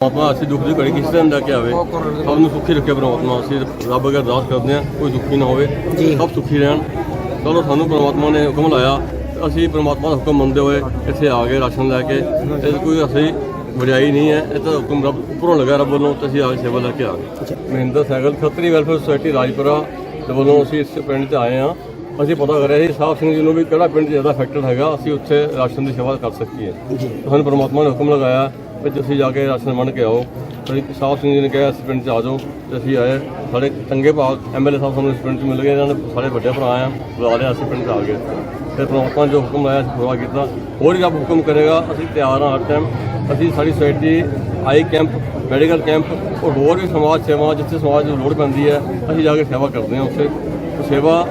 ਪਰਮਾਤਮਾ ਅਸੀਂ ਦੁੱਖ ਦੀ ਘੜੀ ਕਿਸੇ ਦਿਨ ਲੈ ਕੇ ਆਵੇ। ਸਭ ਨੂੰ ਸੁਖੀ ਰੱਖੇ ਪਰਮਾਤਮਾ ਅਸੀਂ ਰੱਬ ਅੱਗੇ ਅਰਦਾਸ ਕਰਦੇ ਹਾਂ ਕੋਈ ਦੁਖੀ ਨਾ ਹੋਵੇ। ਸਭ ਸੁਖੀ ਰਹਿਣ। ਚਲੋ ਸਾਨੂੰ ਪਰਮਾਤਮਾ ਨੇ ਹੁਕਮ ਲਾਇਆ। ਅਸੀਂ ਪਰਮਾਤਮਾ ਦਾ ਹੁਕਮ ਮੰਨਦੇ ਹੋਏ ਇੱਥੇ ਆ ਗਏ ਰਾਸ਼ਨ ਲੈ ਕੇ। ਇਹ ਕੋਈ ਅਸੀਂ ਵਡਿਆਈ ਨਹੀਂ ਹੈ। ਇਹ ਤਾਂ ਹੁਕਮ ਰੱਬ ਉੱਪਰੋਂ ਲੱਗਾ ਰੱਬ ਵੱਲੋਂ ਤੇ ਅਸੀਂ ਆ ਕੇ ਸੇਵਾ ਲੈ ਕੇ ਆ ਗਏ। Mahinder cycle Khatri welfare society Rajpura ਦੇ ਵੱਲੋਂ ਅਸੀਂ ਇਸ ਪਿੰਡ 'ਚ ਆਏ ਹਾਂ। ਅਸੀਂ ਪਤਾ ਕਰਿਆ ਸੀ ਸਾਹਿਬ ਸਿੰਘ ਜੀ ਨੂੰ ਵੀ ਕਿਹੜਾ ਪਿੰਡ 'ਚ ਜ਼ਿਆਦਾ ਅਫੈਕਟਡ ਹੈਗਾ, ਅਸੀਂ ਉੱਥੇ ਰਾਸ਼ਨ ਦੀ ਸੇਵਾ ਕਰ ਸਕੀਏ। ਸਾਨੂੰ ਪਰਮਾਤਮਾ ਨੇ ਹੁਕਮ ਲਗਾਇਆ ਕਿ ਤੁਸੀਂ ਜਾ ਕੇ ਰਾਸ਼ਨ ਵੰਡ ਕੇ ਆਓ। ਤੇ ਸਾਹਿਬ ਸਿੰਘ ਜੀ ਨੇ ਕਿਹਾ ਅਸੀਂ ਪਿੰਡ 'ਚ ਆ ਜਾਓ। ਤੇ ਅਸੀਂ ਆਏ, ਸਾਡੇ ਚੰਗੇ ਭਾਗ ਐਮਐਲਏ ਸਾਹਿਬ ਸਾਨੂੰ ਇਸ ਪਿੰਡ 'ਚ ਮਿਲ ਗਏ, ਇਹਨਾਂ ਨੇ ਸਾਡੇ ਵੱਡੇ ਭਰਾ ਆ, ਬੁਲਾ ਲਿਆ, ਅਸੀਂ ਪਿੰਡ 'ਚ ਆ ਗਏ। ਤੇ ਪਰਮਾਤਮਾ ਨੇ ਜੋ ਹੁਕਮ ਲਾਇਆ, ਅਸੀਂ ਪੂਰਾ ਕੀਤਾ। ਹੋਰ ਵੀ ਰੱਬ ਹੁਕਮ ਕਰੇਗਾ, ਅਸੀਂ ਤਿਆਰ ਹਾਂ ਹਰ ਟਾਈਮ ਅਸੀਂ ਸਾਡੀ society eye camp medical camp ਔਰ ਹੋਰ ਵੀ ਸਮਾਜ ਸੇਵਾ, ਜਿੱਥੇ ਸਮਾਜ ਨੂੰ ਲੋੜ ਪੈਂਦੀ ਹੈ, ਅਸੀਂ ਜਾ ਕੇ ਸੇਵਾ ਕਰਦੇ ਹਾਂ ਉੱਥੇ। ਸੇਵਾ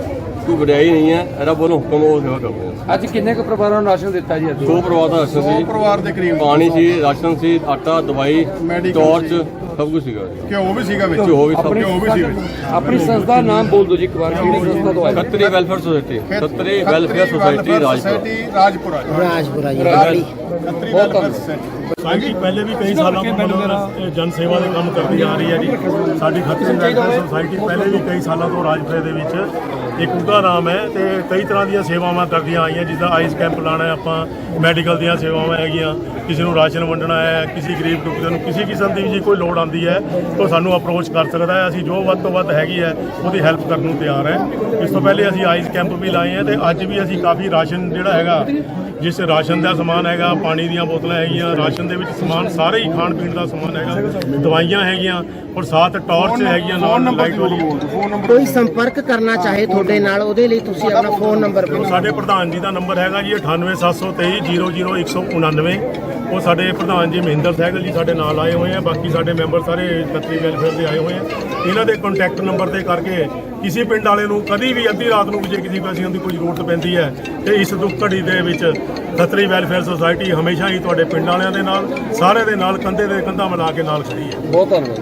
ਕੋਈ ਵਡਿਆਈ ਨਹੀਂ ਹੈ ਇਹਦਾ ਬੋਲੋ ਹੁਕਮ ਉਹ ਸੇਵਾ ਕਰਦੇ ਹਾਂ। ਅੱਜ ਕਿੰਨੇ ਕੁ ਪਰਿਵਾਰਾਂ ਨੂੰ ਰਾਸ਼ਨ ਦਿੱਤਾ ਜੀ ਅੱਜ? ਦੋ ਪਰਿਵਾਰ ਦਾ ਰਾਸ਼ਨ ਸੀ। ਪਰਿਵਾਰ ਦੇ ਕਰੀਬ। ਪਾਣੀ ਸੀ ਰਾਸ਼ਨ ਸੀ ਆਟਾ ਦਵਾਈ Medical ਟਾਰਚ ਸੀ। ਸਭ ਕੁਝ ਸੀਗਾ। ਜੀ ਘਿਓ ਵੀ ਸੀਗਾ ਵਿੱਚ। ਘਿਓ ਵੀ ਸਭ ਘਿਓ ਵੀ ਸੀ ਵਿੱਚ। ਆਪਣੀ ਸੰਸਥਾ ਦਾ ਨਾਮ ਬੋਲ ਦਿਓ ਜੀ ਇੱਕ ਵਾਰ ਕਿਹੜੀ ਸੰਸਥਾ ਤੋਂ ਆਏ? Khatri welfare society. Khatri welfare society Rajpur. Rajpura Rajpura ji Rajpura. Khatri welfare society. ਸਾਡੀ ਪਹਿਲੇ ਵੀ ਕਈ ਸਾਲਾਂ ਤੋਂ ਜਨ ਸੇਵਾ ਦੇ ਕੰਮ ਕਰਦੀ ਆ ਰਹੀ ਹੈ ਜੀ। ਸਾਡੀ ਖੱਤਰੀ ਵੈਲਫੇਅਰ ਸੁਸਾਇਟੀ ਪਹਿਲੇ ਵੀ ਕਈ ਸਾਲਾਂ ਤੋਂ ਰਾਜਪੁਰੇ ਦੇ ਵਿੱਚ ਇੱਕ ਉਹਦਾ ਨਾਮ ਹੈ ਤੇ ਕਈ ਤਰ੍ਹਾਂ ਦੀਆਂ ਸੇਵਾਵਾਂ ਕਰਦੀਆਂ ਆਈਆਂ ਜਿੱਦਾਂ ਆਈਸ ਕੈਂਪ ਲਾਣਾ ਹੈ ਆਪਾਂ ਮੈਡੀਕਲ ਦੀਆਂ ਸੇਵਾਵਾਂ ਹੈਗੀਆਂ ਕਿਸੇ ਨੂੰ ਰਾਸ਼ਨ ਵੰਡਣਾ ਹੈ ਕਿਸੇ ਗਰੀਬ ਦੁਖੀਆਂ ਨੂੰ ਕਿਸੇ ਕਿਸਮ ਦੀ ਜੇ ਕੋਈ ਲੋੜ ਆਉਂਦੀ ਹੈ ਤਾਂ ਸਾਨੂੰ ਅਪਰੋਚ ਕਰ ਸਕਦਾ ਹੈ। ਅਸੀਂ ਜੋ ਵੱਧ ਤੋਂ ਵੱਧ ਹੈਗੀ ਹੈ ਉਹਦੀ ਹੈਲਪ ਕਰਨ ਨੂੰ ਤਿਆਰ ਹੈ। ਇਸ ਤੋਂ ਪਹਿਲੇ ਅਸੀਂ ਆਈਸ ਕੈਂਪ ਵੀ ਲਾਏ ਹੈ ਤੇ ਅੱਜ ਵੀ ਅਸੀਂ ਕਾਫੀ ਰਾਸ਼ਨ ਜਿਹੜਾ ਹੈਗਾ ਜਿਸ ਰਾਸ਼ਨ ਦਾ ਸਮਾਨ ਹੈਗਾ ਪਾਣੀ ਦੀਆਂ ਬੋਤਲਾਂ ਹੈਗੀਆਂ ਰਾਸ਼ਨ ਦੇ ਵਿੱਚ ਸਮਾਨ ਸਾਰੇ ਹੀ ਖਾਣ ਪੀਣ ਦਾ ਸਮਾਨ ਹੈਗਾ। ਦਵਾਈਆਂ ਹੈਗੀਆਂ ਔਰ ਸਾਥ ਟਾਰਚ ਹੈਗੀਆਂ ਨਾਲ ਲਾਈਟ ਵਾਲੀ ਫੋਨ ਨੰਬਰ ਕੋਈ ਸੰਪਰਕ ਕਰਨਾ ਚਾਹੇ ਤੁਹਾਡੇ ਨਾਲ ਉਹਦੇ ਲਈ ਤੁਸੀਂ ਆਪਣਾ ਫੋਨ ਨੰਬਰ ਸਾਡੇ ਪ੍ਰਧਾਨ ਜੀ ਦਾ ਨੰਬਰ ਹੈਗਾ ਜੀ 9873000199 ਉਹ ਸਾਡੇ ਪ੍ਰਧਾਨ ਜੀ ਮਹਿੰਦਰ ਸਹਿਗਲ ਜੀ ਸਾਡੇ ਨਾਲ ਆਏ ਹੋਏ ਆ, ਬਾਕੀ ਸਾਡੇ ਮੈਂਬਰ ਸਾਰੇ ਖੱਤਰੀ ਵੈਲਫੇਅਰ ਦੇ ਆਏ ਹੋਏ ਆ। ਇਹਨਾਂ ਦੇ ਕੰਟੈਕਟ ਨੰਬਰ ਤੇ ਕਰਕੇ ਕਿਸੇ ਪਿੰਡ ਵਾਲੇ ਨੂੰ ਕਦੀ ਵੀ ਅੱਧੀ ਰਾਤ ਨੂੰ ਜੇ ਕਿਸੇ ਪੈਸਿਆਂ ਦੀ ਕੋਈ ਜ਼ਰੂਰਤ ਪੈਂਦੀ ਹੈ, ਤੇ ਇਸ ਦੁੱਖ ਘੜੀ ਦੇ ਵਿੱਚ ਖੱਤਰੀ ਵੈਲਫੇਅਰ ਸੁਸਾਇਟੀ ਹਮੇਸ਼ਾ ਹੀ ਤੁਹਾਡੇ ਪਿੰਡ ਵਾਲਿਆਂ ਦੇ ਨਾਲ, ਸਾਰਿਆਂ ਦੇ ਨਾਲ, ਕੰਧੇ ਦੇ ਕੰਧਾ ਮਿਲਾ ਕੇ ਨਾਲ ਖੜੀ ਹੈ। ਬਹੁਤ ਧੰਨਵਾਦ।